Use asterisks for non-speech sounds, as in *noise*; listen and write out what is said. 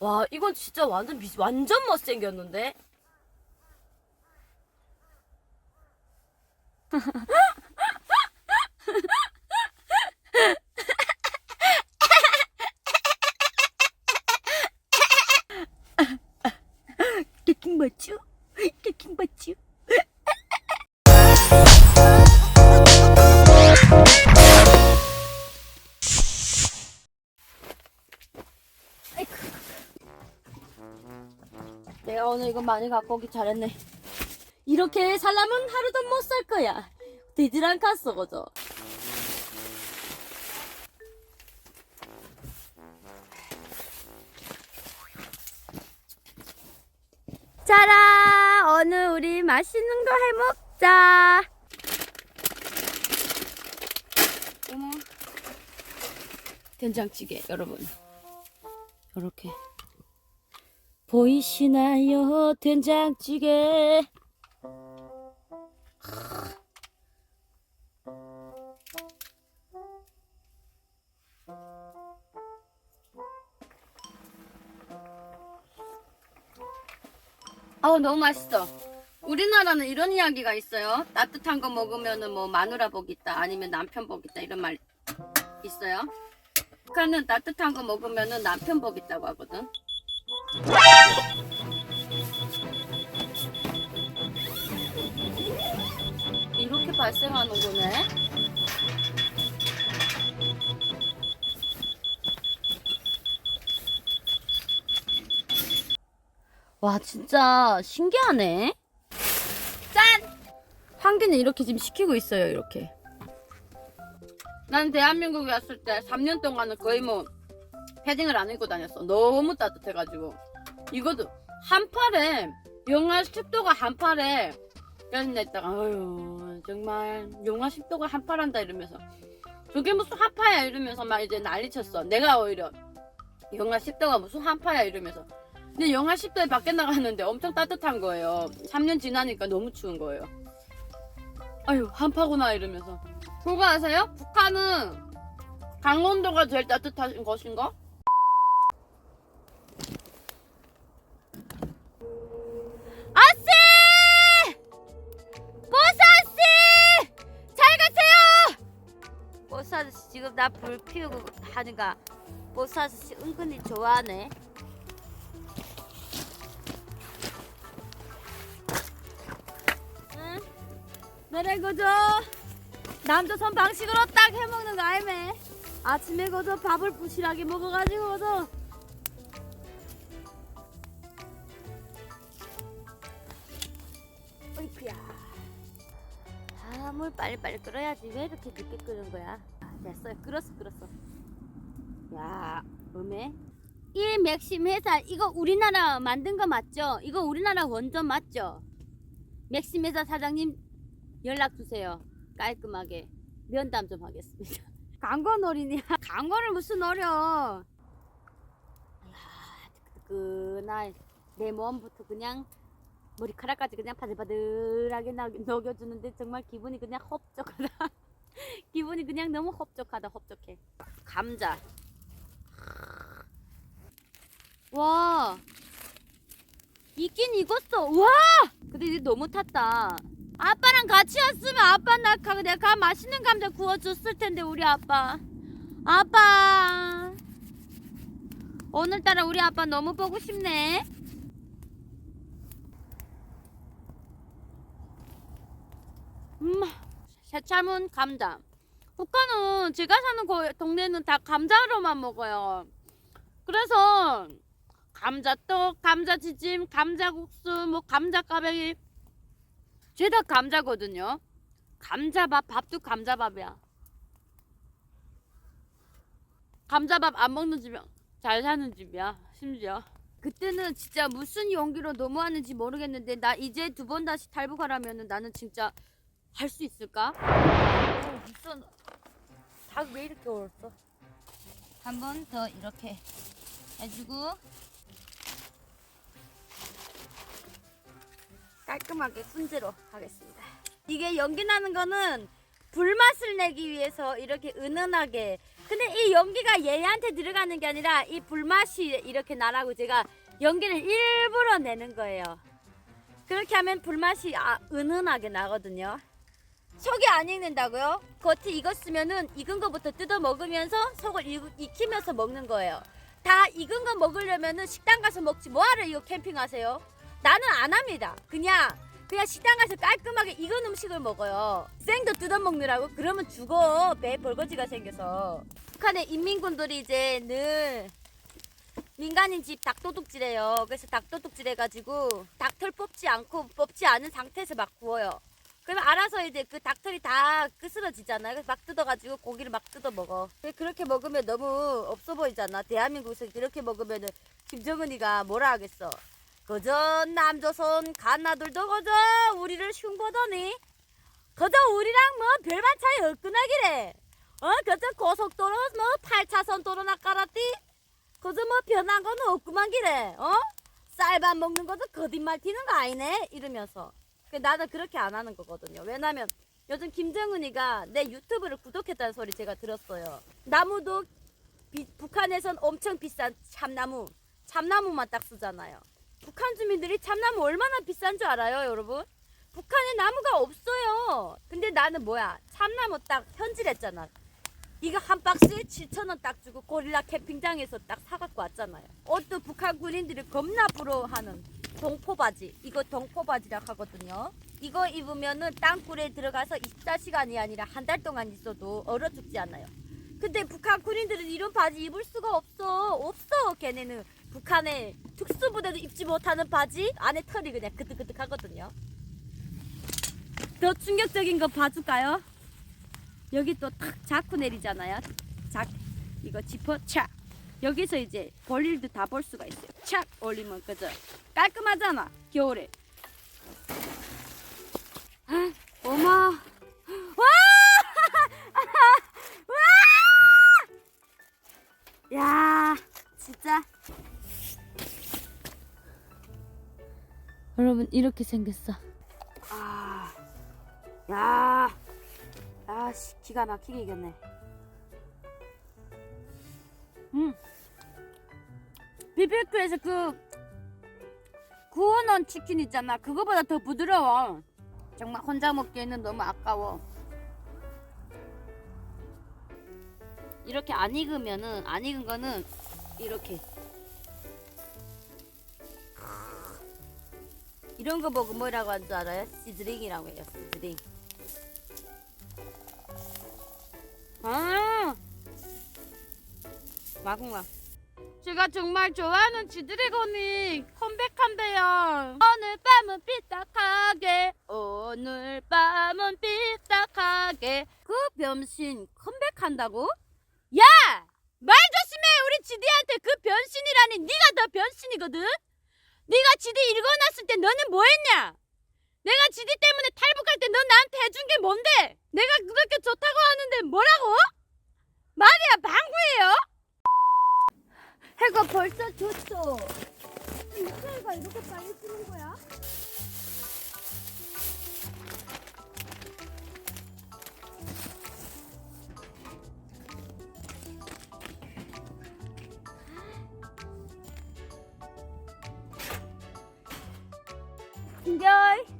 와, 이건 진짜 완전 미, 완전 못생겼는데? 깨킹 맞죠? 깨킹 맞죠? 많이 갖고 오기 잘했네. 이렇게 살려면 하루도 못 살 거야. 되질 않겠어, 그죠? 짜라! 오늘 우리 맛있는 거 해 먹자. 어머. 된장찌개, 여러분. 요렇게. 보이시나요 된장찌개? 아우 너무 맛있어. 우리나라는 이런 이야기가 있어요. 따뜻한 거 먹으면은 뭐 마누라 복 있다 아니면 남편 복 있다 이런 말 있어요? 북한은 따뜻한 거 먹으면은 남편 복 있다고 하거든 이렇게 발생하는 거네. 와, 진짜 신기하네. 짠! 환기는 이렇게 지금 시키고 있어요, 이렇게. 난 대한민국에 왔을 때 3년 동안은 거의 뭐 패딩을 안 입고 다녔어. 너무 따뜻해가지고. 이것도 한팔에 영하 10도가 한팔에 연냈다가 아유 정말 영하 10도가 한팔한다 이러면서 저게 무슨 한파야 이러면서 막 이제 난리쳤어. 내가 오히려 영하 10도가 무슨 한파야 이러면서 근데 영하 10도에 밖에 나가는데 엄청 따뜻한 거예요. 3년 지나니까 너무 추운 거예요. 아유 한파구나 이러면서 그거 아세요? 북한은 강원도가 제일 따뜻한 것인가? 지금 나 불 피우고 하니까 보스 아저씨 은근히 좋아하네. 응? 내래 그저 남조선 방식으로 딱 해먹는 거 알매? 아침에 그저 밥을 부실하게 먹어가지고 그저 어이쿠야. 아, 물 빨리빨리 끓어야지. 왜 이렇게 늦게 끓는 거야? 아, 됐어요. 끓었어, 끓었어. 야, 음에. 이 맥심 회사, 이거 우리나라 만든 거 맞죠? 이거 우리나라 원전 맞죠? 맥심 회사 사장님 연락 주세요. 깔끔하게. 면담 좀 하겠습니다. *laughs* 광고 노리냐? 광고를 무슨 노려? 뜨끈뜨끈한 내 몸부터 그냥 머리카락까지 그냥 바들바들하게 나- 녹여주는데 정말 기분이 그냥 흡족하다. *laughs* *laughs* 기분이 그냥 너무 흡족하다, 흡족해. 감자. 와. 익긴 익었어. 와! 근데 이제 너무 탔다. 아빠랑 같이 왔으면 아빠 나 가- 내가 맛있는 감자 구워줬을 텐데 우리 아빠. 아빠. 오늘따라 우리 아빠 너무 보고 싶네. 음, 새참은 감자. 북한은 제가 사는 거, 동네는 다 감자로만 먹어요. 그래서 감자떡, 감자지짐, 감자국수, 뭐 감자까베기 죄다 감자거든요. 감자밥, 밥도 감자밥이야. 감자밥 안 먹는 집이 잘 사는 집이야. 심지어. 그때는 진짜 무슨 용기로 너무하는지 모르겠는데 나 이제 두 번 다시 탈북하라면은 나는 진짜 할수 있을까? 어, 무슨 닭 왜 이렇게 어렸어? 한 번 더 이렇게 해주고 깔끔하게 훈제로 하겠습니다. 이게 연기 나는 거는 불맛을 내기 위해서 이렇게 은은하게 근데 이 연기가 얘한테 들어가는 게 아니라 이 불맛이 이렇게 나라고 제가 연기를 일부러 내는 거예요. 그렇게 하면 불맛이 아, 은은하게 나거든요. 속이 안 익는다고요? 겉이 익었으면은 익은 거부터 뜯어 먹으면서 속을 익, 익히면서 먹는 거예요. 다 익은 거 먹으려면은 식당 가서 먹지 뭐하러 이거 캠핑하세요? 나는 안 합니다. 그냥 그냥 식당 가서 깔끔하게 익은 음식을 먹어요. 생도 뜯어 먹느라고 그러면 죽어 배 벌거지가 생겨서. 북한의 인민군들이 이제 늘 민간인 집 닭도둑질해요. 그래서 닭도둑질 해가지고 닭털 뽑지 않고 뽑지 않은 상태에서 막 구워요. 그러면 알아서 이제 그 닭털이 다 끄스러지잖아요. 그래서 막 뜯어가지고 고기를 막 뜯어 먹어. 근데 그렇게 먹으면 너무 없어 보이잖아. 대한민국에서 그렇게 먹으면은 김정은이가 뭐라 하겠어. 그저 남조선 갓나들도 그저 우리를 흉보더니 그저 우리랑 뭐 별반 차이 없구나 기래. 어 그저 고속도로 뭐 8차선 도로나 깔았디. 그저 뭐 변한 건 없구만 기래. 어? 쌀밥 먹는 것도 거짓말 튀는 거 아니네 이러면서. 그 나는 그렇게 안 하는 거거든요. 왜냐면 요즘 김정은이가 내 유튜브를 구독했다는 소리 제가 들었어요. 나무도 비- 북한에선 엄청 비싼 참나무, 참나무만 딱 쓰잖아요. 북한 주민들이 참나무 얼마나 비싼 줄 알아요, 여러분? 북한에 나무가 없어요. 근데 나는 뭐야? 참나무 딱 현질했잖아. 이거 한 박스에 7,000원 딱 주고 고릴라 캠핑장에서 딱 사갖고 왔잖아요. 옷도 북한 군인들이 겁나 부러워하는 동포바지. 이거 동포바지라 하거든요. 이거 입으면은 땅굴에 들어가서 24시간이 아니라 한 달 동안 있어도 얼어 죽지 않아요. 근데 북한 군인들은 이런 바지 입을 수가 없어. 없어. 걔네는 북한의 특수부대도 입지 못하는 바지 안에 털이 그냥 그득그득 하거든요. 더 충격적인 거 봐줄까요? 여기 또 탁 자쿠 내리잖아요. 작 이거 지퍼 착 여기서 이제 볼일도 다 볼 수가 있어요. 착 올리면 그죠? 깔끔하잖아 겨울에. 아, 어마 와! *laughs* 와! 야 진짜 여러분 이렇게 생겼어. 아, 야. 아씨 기가 막히게 이겼네. 음. 비비큐에서 그 구워놓은 치킨 있잖아. 그거보다 더 부드러워. 정말 혼자 먹기에는 너무 아까워. 이렇게 안 익으면은 안 익은 거는 이렇게 이런 거 보고 뭐라고 하는 줄 알아요? 시즈링이라고 해요. 시즈링. 아, 마구마. 제가 정말 좋아하는 지드래곤이 컴백한대요. 오늘 밤은 삐딱하게, 오늘 밤은 삐딱하게. 그 변신 컴백한다고? 야! 말 조심해! 우리 지디한테 그 변신이라니 네가 더 변신이거든? 네가 지디 읽어놨을 때 너는 뭐했냐? 내가 지디 때문에 탈북할 때넌 나한테 해준 게 뭔데? 내가 그렇게 좋다고 하는데 뭐라고? 말이야 방구예요? 해가 벌써. 무슨 해가 이렇게 빨리 지는 거야? enjoy.